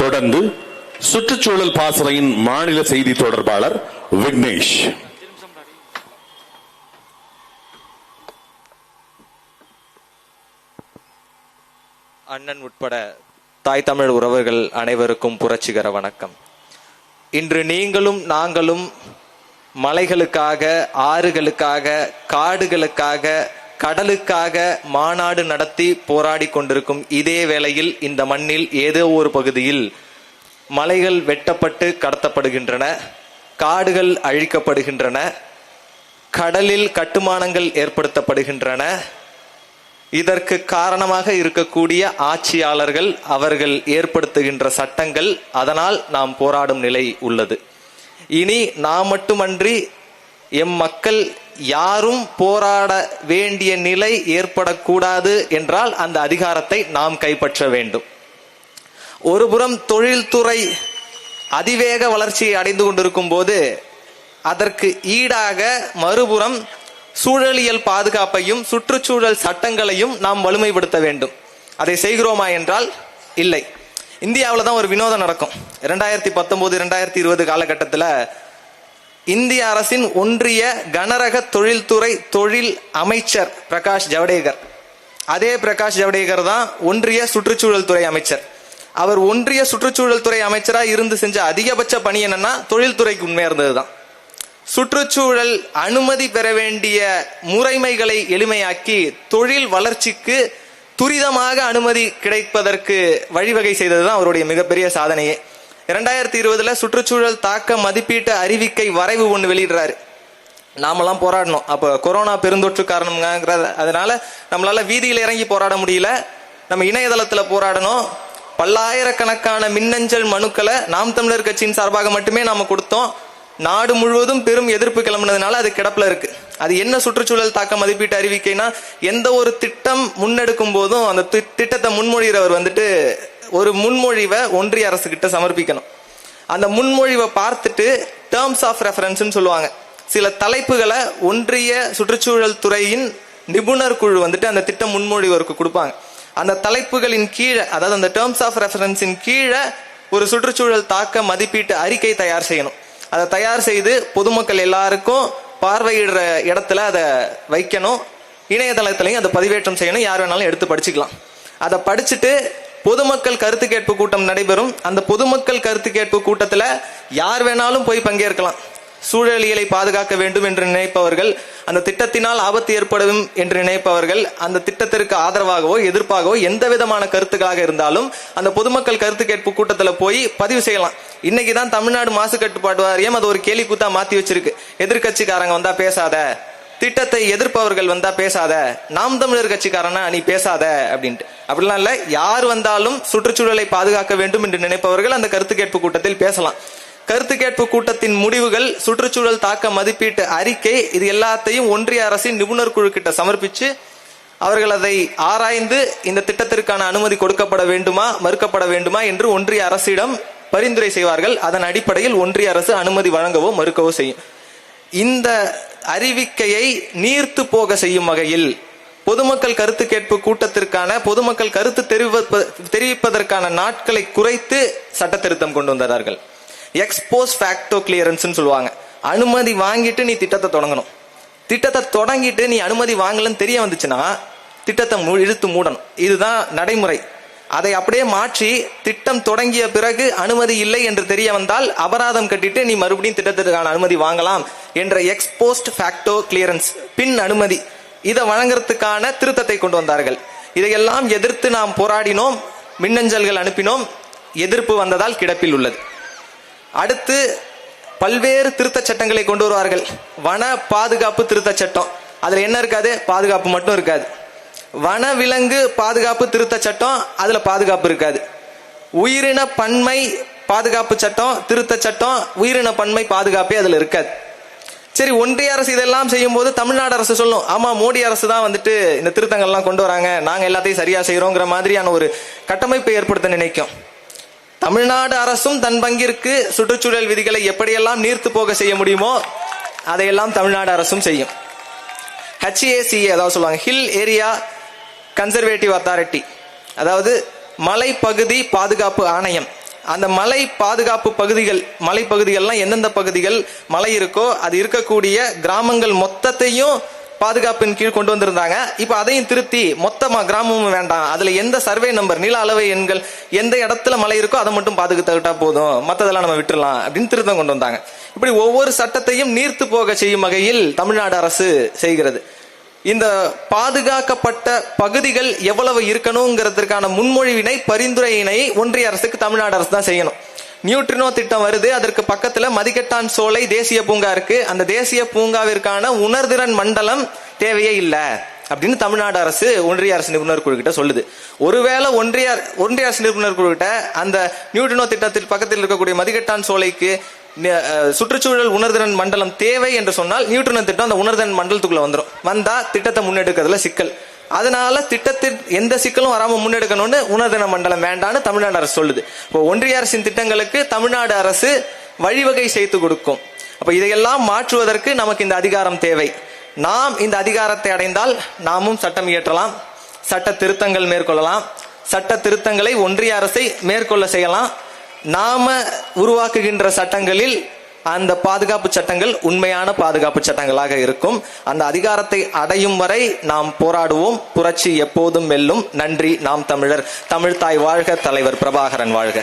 தொடர்ந்து சுற்றுச்சூழல் பாசறையின் மாநில செய்தி தொடர்பாளர் விக்னேஷ். அண்ணன் உட்பட தாய் தமிழ் உறவுகள் அனைவருக்கும் புரட்சிகர வணக்கம். இன்று நீங்களும் நாங்களும் மலைகளுக்காக ஆறுகளுக்காக காடுகளுக்காக கடலுக்காக மாநாடு நடத்தி போராடி கொண்டிருக்கும் இதே வேளையில் இந்த மண்ணில் ஏதோ ஒரு பகுதியில் மலைகள் வெட்டப்பட்டு கடத்தப்படுகின்றன காடுகள் அழிக்கப்படுகின்றன கடலில் கட்டுமானங்கள் ஏற்படுத்தப்படுகின்றன. இதற்கு காரணமாக இருக்கக்கூடிய ஆட்சியாளர்கள் அவர்கள் ஏற்படுத்துகின்ற சட்டங்கள் அதனால் நாம் போராடும் நிலை உள்ளது. இனி நாம் மட்டுமன்றி எம் மக்கள் யாரும் போராட வேண்டிய நிலை ஏற்படக்கூடாது என்றால் அந்த அதிகாரத்தை நாம் கைப்பற்ற வேண்டும். ஒருபுறம் தொழில்துறை அதிவேக வளர்ச்சியை அடைந்து கொண்டிருக்கும் போது அதற்கு ஈடாக மறுபுறம் சூழலியல் பாதுகாப்பையும் சுற்றுச்சூழல் சட்டங்களையும் நாம் வலிமைப்படுத்த வேண்டும். அதை செய்கிறோமா என்றால் இல்லை. இந்தியாவில் தான் ஒரு வினோதம் நடக்கும். ரெண்டாயிரத்தி பத்தொன்பது ரெண்டாயிரத்தி இருபது காலகட்டத்தில் இந்திய அரசின் ஒன்றிய கனரக தொழில்துறை தொழில் அமைச்சர் பிரகாஷ் ஜவடேகர். அதே பிரகாஷ் ஜவடேகர் தான் ஒன்றிய சுற்றுச்சூழல் துறை அமைச்சர். அவர் ஒன்றிய சுற்றுச்சூழல் துறை அமைச்சராக இருந்து செஞ்ச அதிகபட்ச பணி என்னன்னா தொழில்துறைக்கு உண்மையா இருந்ததுதான் சுற்றுச்சூழல் அனுமதி பெற வேண்டிய முறைமைகளை எளிமையாக்கி தொழில் வளர்ச்சிக்கு துரிதமாக அனுமதி கிடைப்பதற்கு வழிவகை செய்தது தான் அவருடைய மிகப்பெரிய சாதனையே. இரண்டாயிரத்தி இருபதுல சுற்றுச்சூழல் தாக்க மதிப்பீட்டு அறிவிக்கை வரைவு ஒன்று வெளியிடுறாரு. நாமெல்லாம் போராடணும். அப்போ கொரோனா பெருந்தொற்று காரணம்ங்கிறத அதனால நம்மளால வீதியில் இறங்கி போராட முடியல. நம்ம இணையதளத்தில் போராடணும். பல்லாயிரக்கணக்கான மின்னஞ்சல் மனுக்களை நாம் தமிழர் கட்சியின் சார்பாக மட்டுமே நாம கொடுத்தோம். நாடு முழுவதும் பெரும் எதிர்ப்பு கிளம்பினதுனால அது கிடப்பில் இருக்கு. அது என்ன சுற்றுச்சூழல் தாக்க மதிப்பீட்டு அறிவிக்கைனா எந்த ஒரு திட்டம் முன்னெடுக்கும் போதும் அந்த தி- திட்டத்தை முன்மொழிகிறவர் வந்துட்டு ஒரு முன்மொழிவை ஒன்றிய அரசு கிட்ட சமர்ப்பிக்கணும். அந்த முன்மொழிவை பார்த்துட்டு டேர்ம்ஸ் ஆஃப் ரெஃபரன்ஸ்னு சொல்லுவாங்க. சில தலைப்புகளை ஒன்றிய சுற்றுச்சூழல் துறையின் நிபுணர் குழு வந்துட்டு அந்த திட்டம் முன்மொழிவருக்கு கொடுப்பாங்க. அந்த தலைப்புகளின் கீழே அதாவது அந்த டேர்ம்ஸ் ஆஃப் ரெஃபரன்ஸின் கீழே ஒரு சுற்றுச்சூழல் தாக்க மதிப்பீட்டு அறிக்கை தயார் செய்யணும். அதை தயார் செய்து பொதுமக்கள் எல்லாருக்கும் பார்வையிடுற இடத்துல அதை வைக்கணும். இணையதளத்திலையும் அதை பதிவேற்றம் செய்யணும். யார் வேணாலும் எடுத்து படிச்சுக்கலாம். அதை படிச்சுட்டு பொதுமக்கள் கருத்து கேட்பு கூட்டம் நடைபெறும். அந்த பொதுமக்கள் கருத்து கேட்பு கூட்டத்தில் யார் வேணாலும் போய் பங்கேற்கலாம். சூழலியலை பாதுகாக்க வேண்டும் என்று நினைப்பவர்கள் அந்த திட்டத்தினால் ஆபத்து ஏற்படும் என்று நினைப்பவர்கள் அந்த திட்டத்திற்கு ஆதரவாகவோ எதிர்ப்பாகவோ எந்த விதமான கருத்துக்களாக இருந்தாலும் அந்த பொதுமக்கள் கருத்து கேட்பு கூட்டத்தில் போய் பதிவு செய்யலாம். இன்னைக்கு தான் தமிழ்நாடு மாசு கட்டுப்பாடு வாரியம் அது ஒரு கேலி கூத்தா மாத்தி வச்சிருக்கு. எதிர்க்கட்சிக்காரங்க வந்தா பேசாத. திட்டத்தை எதிர்ப்பவர்கள் வந்தா பேசாத நாம் தமிழர் கட்சிக்காரனா நீ பேசாத அப்படின்ட்டு. அப்படிலாம் இல்ல யார் வந்தாலும் சுற்றுச்சூழலை பாதுகாக்க வேண்டும் என்று நினைப்பவர்கள் அந்த கருத்து கேட்பு கூட்டத்தில் பேசலாம். கருத்து கேட்பு கூட்டத்தின் முடிவுகள் சுற்றுச்சூழல் தாக்க மதிப்பீட்டு அறிக்கை இது எல்லாத்தையும் ஒன்றிய அரசின் நிபுணர் குழு கிட்ட சமர்ப்பிச்சு அவர்கள் அதை ஆராய்ந்து இந்த திட்டத்திற்கான அனுமதி கொடுக்கப்பட வேண்டுமா மறுக்கப்பட வேண்டுமா என்று ஒன்றிய அரசிடம் பரிந்துரை செய்வார்கள். அதன் அடிப்படையில் ஒன்றிய அரசு அனுமதி வழங்கவோ மறுக்கவோ செய்யும். இந்த அறிவிக்கையை நீர்த்து போக செய்யும் வகையில் பொதுமக்கள் கருத்து கேட்பு கூட்டத்திற்கான பொதுமக்கள் கருத்து தெரிவிப்ப- தெரிவிப்பதற்கான நாட்களை குறைத்து சட்ட திருத்தம் கொண்டு வந்தார்கள். எக்ஸ்போஸ் ஃபேக்டோ கிளியரன்ஸ் சொல்லுவாங்க. அனுமதி வாங்கிட்டு நீ திட்டத்தை தொடங்கணும். திட்டத்தை தொடங்கிட்டு நீ அனுமதி வாங்கலன்னு தெரிய வந்துச்சுன்னா திட்டத்தை மு- இழுத்து மூடணும். இதுதான் நடைமுறை. அதை அப்படியே மாற்றி திட்டம் தொடங்கிய பிறகு அனுமதி இல்லை என்று தெரிய வந்தால் அபராதம் கட்டிட்டு நீ மறுபடியும் திட்டத்திற்கான அனுமதி வாங்கலாம் என்ற எக்ஸ்போஸ்ட் ஃபேக்டோ கிளியரன்ஸ் பின் அனுமதி. இதை வழங்குறதுக்கான திருத்தத்தை கொண்டு வந்தார்கள். இதையெல்லாம் எதிர்த்து நாம் போராடினோம் மின்னஞ்சல்கள் அனுப்பினோம் எதிர்ப்பு வந்ததால் கிடப்பில் உள்ளது. அடுத்து பல்வேறு திருத்தச் சட்டங்களை கொண்டு வருவார்கள். வன பாதுகாப்பு திருத்தச் சட்டம். அதில் என்ன இருக்காது? பாதுகாப்பு மட்டும் இருக்காது. வனவிலங்கு பாதுகாப்பு திருத்த சட்டம் அதுல பாதுகாப்பு இருக்காது. உயிரின பன்மை பாதுகாப்பு சட்டம் திருத்தச் சட்டம் உயிரின பன்மை பாதுகாப்பே அதுல இருக்காது. சரி ஒன்றிய அரசு இதெல்லாம் செய்யும் போது தமிழ்நாடு அரசு சொல்லும் ஆமா மோடி அரசு தான் வந்துட்டு இந்த திருத்தங்கள்லாம் கொண்டு வராங்க நாங்க எல்லாத்தையும் சரியா செய்யறோங்கிற மாதிரியான ஒரு கட்டமைப்பை ஏற்படுத்த நினைக்கும். தமிழ்நாடு அரசும் தன் பங்கிற்கு சுற்றுச்சூழல் விதிகளை எப்படியெல்லாம் நீர்த்து போக செய்ய முடியுமோ அதையெல்லாம் தமிழ்நாடு அரசும் செய்யும். ஹெச்ஏசிஏ அதாவது சொல்லுவாங்க. ஹில் ஏரியா கன்சர்வேட்டிவ் அத்தாரிட்டி அதாவது மலைப்பகுதி பாதுகாப்பு ஆணையம். அந்த மலை பாதுகாப்பு பகுதிகள் மலை பகுதிகள்லாம் எந்தெந்த பகுதிகள் மலை இருக்கோ அது இருக்கக்கூடிய கிராமங்கள் மொத்தத்தையும் பாதுகாப்பின் கீழ் கொண்டு வந்திருந்தாங்க. இப்போ அதையும் திருத்தி மொத்தமாக கிராமமும் வேண்டாம். அதில் எந்த சர்வே நம்பர் நில அளவை எண்கள் எந்த இடத்துல மலை இருக்கோ அதை மட்டும் பாதுகாத்துக்கிட்டா போதும். மற்றதெல்லாம் நம்ம விட்டுறலாம் அப்படின்னு திருத்தம் கொண்டு வந்தாங்க. இப்படி ஒவ்வொரு சட்டத்தையும் நீர்த்து போக செய்யும் வகையில் தமிழ்நாடு அரசு செய்கிறது. இந்த பாதுகாக்கப்பட்ட பகுதிகள் எவ்வளவு இருக்கணுங்கிறதுக்கான முன்மொழிவினை பரிந்துரையினை ஒன்றிய அரசுக்கு தமிழ்நாடு அரசு தான் செய்யணும். நியூட்ரினோ திட்டம் வருது அதற்கு பக்கத்துல மதிக்கட்டான் சோலை தேசிய பூங்கா இருக்கு. அந்த தேசிய பூங்காவிற்கான உணர்திறன் மண்டலம் தேவையே இல்லை அப்படின்னு தமிழ்நாடு அரசு ஒன்றிய அரசு நிபுணர் குழு கிட்ட சொல்லுது. ஒருவேளை ஒன்றிய ஒன்றிய அரசு நிபுணர் குழு கிட்ட அந்த நியூட்ரினோ திட்டத்தில் பக்கத்தில் இருக்கக்கூடிய மதிக்கட்டான் சோலைக்கு சுற்றுச்சூழல் உணர்திறன் மண்டலம் தேவை என்று சொன்னால் நியூட்ரன் திட்டம் அந்த உணர்திறன் மண்டலத்துக்குள்ள வந்துடும் வந்தா திட்டத்தை முன்னெடுக்கிறதுல சிக்கல். அதனால திட்டத்தில் எந்த சிக்கலும் வராம முன்னெடுக்கணும்னு உணர்தின மண்டலம் வேண்டான்னு தமிழ்நாடு அரசு சொல்லுது. இப்போ ஒன்றிய அரசின் திட்டங்களுக்கு தமிழ்நாடு அரசு வழிவகை செய்து கொடுக்கும். அப்ப இதையெல்லாம் மாற்றுவதற்கு நமக்கு இந்த அதிகாரம் தேவை. நாம் இந்த அதிகாரத்தை அடைந்தால் நாமும் சட்டம் இயற்றலாம் சட்ட திருத்தங்கள் மேற்கொள்ளலாம் சட்ட திருத்தங்களை ஒன்றிய அரசை மேற்கொள்ள செய்யலாம் நாம உருவாக்குகின்ற சட்டங்களில் அந்த பாதுகாப்பு சட்டங்கள் உண்மையான பாதுகாப்பு சட்டங்களாக இருக்கும். அந்த அதிகாரத்தை அடையும் வரை நாம் போராடுவோம். புரட்சி எப்போதும் வெல்லும். நன்றி நாம் தமிழர். தமிழ் தாய் வாழ்க தலைவர் பிரபாகரன் வாழ்க.